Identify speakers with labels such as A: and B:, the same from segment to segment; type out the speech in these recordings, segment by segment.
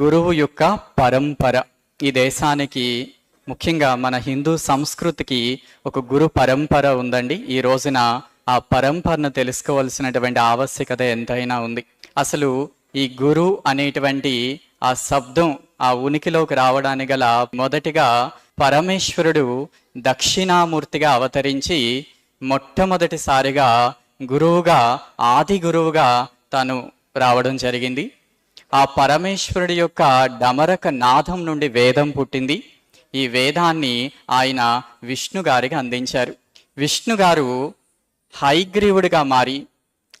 A: గురువు యొక్క పరంపర. ఈ దేశానికి ముఖ్యంగా మన హిందూ సంస్కృతికి ఒక గురు పరంపర ఉందండి. ఈ రోజున ఆ పరంపరను తెలుసుకోవాల్సినటువంటి ఆవశ్యకత ఎంతైనా ఉంది. అసలు ఈ గురు అనేటువంటి ఆ శబ్దం ఆ ఉనికిలోకి రావడానికి గల మొదటిగా పరమేశ్వరుడు దక్షిణామూర్తిగా అవతరించి మొట్టమొదటిసారిగా గురువుగా ఆది గురువుగా తాను రావడం జరిగింది. ఆ పరమేశ్వరుడి యొక్క డమరక నాదం నుండి వేదం పుట్టింది. ఈ వేదాన్ని ఆయన విష్ణు గారికి అందించారు. విష్ణు గారు హైగ్రీవుడిగా మారి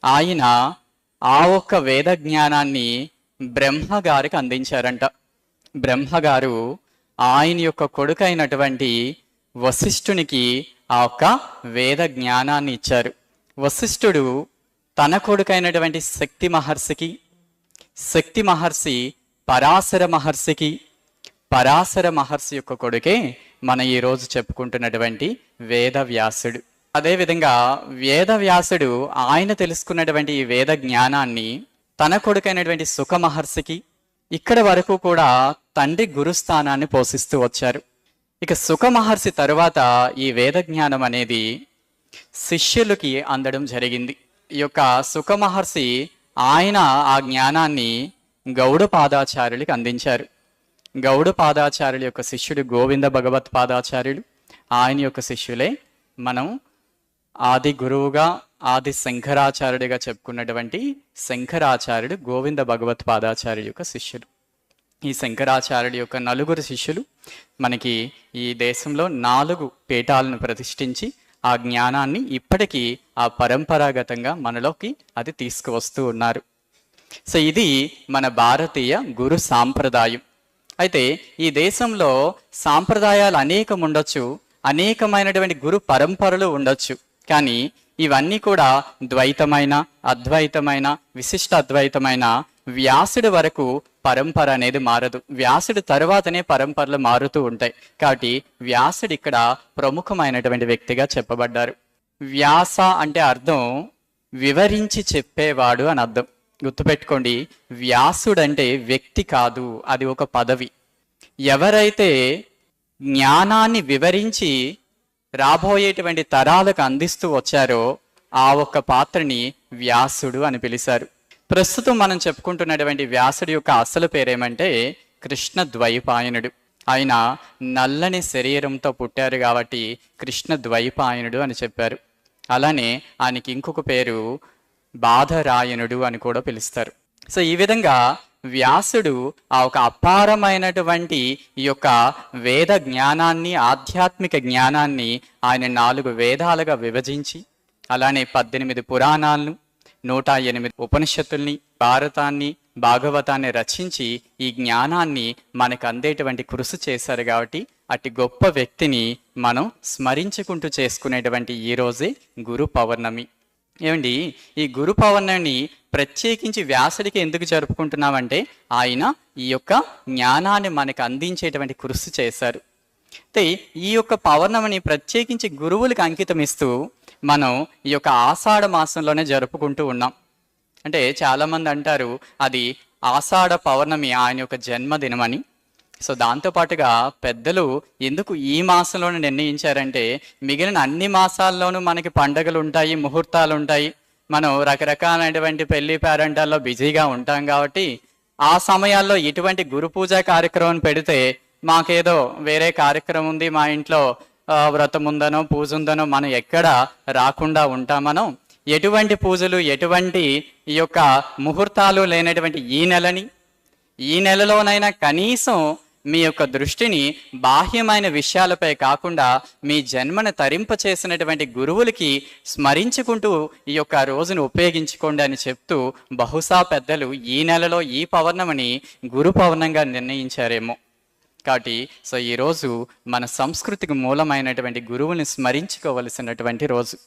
A: ఆయన ఆ ఒక్క వేద జ్ఞానాన్ని బ్రహ్మ గారికి అందించారంట. బ్రహ్మగారు ఆయన యొక్క కొడుకైనటువంటి వశిష్ఠునికి ఆ ఒక్క వేద జ్ఞానాన్ని ఇచ్చారు. వశిష్ఠుడు తన కొడుకైనటువంటి శక్తి మహర్షికి శక్తి మహర్షి పరాశర మహర్షికి పరాశర మహర్షి యొక్క కొడుకే మన ఈరోజు చెప్పుకుంటున్నటువంటి వేదవ్యాసుడు. అదేవిధంగా వేదవ్యాసుడు ఆయన తెలుసుకున్నటువంటి ఈ వేద జ్ఞానాన్ని తన కొడుకైనటువంటి సుఖ మహర్షికి ఇక్కడ వరకు కూడా తండ్రి గురుస్థానాన్ని పోషిస్తూ వచ్చారు. ఇక సుఖ మహర్షి తరువాత ఈ వేద జ్ఞానం అనేది శిష్యులకి అందడం జరిగింది. ఈ యొక్క సుఖ మహర్షి ఆయన ఆ జ్ఞానాన్ని గౌడ పాదాచార్యులకి అందించారు. గౌడ పాదాచార్యుల యొక్క శిష్యుడు గోవింద భగవత్ పాదాచార్యులు. ఆయన యొక్క శిష్యులే మనం ఆది గురువుగా ఆది శంకరాచార్యుడిగా చెప్పుకున్నటువంటి శంకరాచార్యుడు గోవింద భగవత్ పాదాచార్యుల యొక్క శిష్యుడు. ఈ శంకరాచార్యుడి యొక్క నలుగురు శిష్యులు మనకి ఈ దేశంలో నాలుగు పీఠాలను ప్రతిష్ఠించి ఆ జ్ఞానాన్ని ఇప్పటికీ ఆ పరంపరాగతంగా మనలోకి అది తీసుకువస్తూ ఉన్నారు. సో ఇది మన భారతీయ గురు సాంప్రదాయం. అయితే ఈ దేశంలో సాంప్రదాయాలు అనేకం ఉండొచ్చు అనేకమైనటువంటి గురు పరంపరలు ఉండొచ్చు. కానీ ఇవన్నీ కూడా ద్వైతమైన అద్వైతమైన విశిష్ట అద్వైతమైన వ్యాసుడి వరకు పరంపర అనేది మారదు. వ్యాసుడి తరువాతనే పరంపరలు మారుతూ ఉంటాయి. కాబట్టి వ్యాసుడు ఇక్కడ ప్రముఖమైనటువంటి వ్యక్తిగా చెప్పబడ్డారు. వ్యాస అంటే అర్థం వివరించి చెప్పేవాడు అని అర్థం. గుర్తుపెట్టుకోండి వ్యాసుడు అంటే వ్యక్తి కాదు అది ఒక పదవి. ఎవరైతే జ్ఞానాన్ని వివరించి రాబోయేటువంటి తరాలకు అందిస్తూ వచ్చారో ఆ ఒక్క పాత్రని వ్యాసుడు అని పిలిచారు. ప్రస్తుతం మనం చెప్పుకుంటున్నటువంటి వ్యాసుడి యొక్క అసలు పేరేమంటే కృష్ణ ద్వైపాయనుడు. ఆయన నల్లని శరీరంతో పుట్టారు కాబట్టి కృష్ణ ద్వైపాయనుడు అని చెప్పారు. అలానే ఆయనకి ఇంకొక పేరు బాధరాయనుడు అని కూడా పిలుస్తారు. సో ఈ విధంగా వ్యాసుడు ఆ ఒక అపారమైనటువంటి ఈ యొక్క వేద జ్ఞానాన్ని ఆధ్యాత్మిక జ్ఞానాన్ని ఆయన నాలుగు వేదాలుగా విభజించి అలానే పద్దెనిమిది పురాణాలను నూట ఎనిమిది ఉపనిషత్తుల్ని భారతాన్ని భాగవతాన్ని రచించి ఈ జ్ఞానాన్ని మనకు అందేటువంటి కృషి చేశారు కాబట్టి అటు గొప్ప వ్యక్తిని మనం స్మరించుకుంటూ చేసుకునేటువంటి ఈ రోజే గురు పౌర్ణమి. ఏమండి ఈ గురు పౌర్ణమిని ప్రత్యేకించి వ్యాసుడికి ఎందుకు జరుపుకుంటున్నామంటే ఆయన ఈ యొక్క జ్ఞానాన్ని మనకు అందించేటువంటి కృషి చేశారు. అయితే ఈ యొక్క పౌర్ణమిని ప్రత్యేకించి గురువులకు అంకితం ఇస్తూ మనం ఈ యొక్క ఆషాఢ మాసంలోనే జరుపుకుంటూ ఉన్నాం. అంటే చాలామంది అంటారు అది ఆషాఢ పౌర్ణమి ఆయన యొక్క జన్మదినమని. సో దాంతోపాటుగా పెద్దలు ఎందుకు ఈ మాసంలోనే నిర్ణయించారంటే మిగిలిన అన్ని మాసాల్లోనూ మనకి పండగలు ఉంటాయి ముహూర్తాలు ఉంటాయి మనం రకరకాలైనటువంటి పెళ్ళి పేరంటాల్లో బిజీగా ఉంటాం కాబట్టి ఆ సమయాల్లో ఇటువంటి గురు పూజ కార్యక్రమం పెడితే మాకేదో వేరే కార్యక్రమం ఉంది మా ఇంట్లో వ్రతం ఉందనో పూజ ఉందనో మనం ఎక్కడ రాకుండా ఉంటామనో మనం ఎటువంటి పూజలు ఎటువంటి ఈ యొక్క ముహూర్తాలు లేనటువంటి ఈ నెలని ఈ నెలలోనైనా కనీసం మీ యొక్క దృష్టిని బాహ్యమైన విషయాలపై కాకుండా మీ జన్మను తరింప చేసినటువంటి గురువులకి స్మరించుకుంటూ ఈ యొక్క రోజును ఉపయోగించుకోండి అని చెప్తూ బహుశా పెద్దలు ఈ నెలలో ఈ పౌర్ణమిని గురు పౌర్ణంగా నిర్ణయించారేమో. కాబట్టి సో ఈరోజు మన సంస్కృతికి మూలమైనటువంటి గురువుని స్మరించుకోవలసినటువంటి రోజు.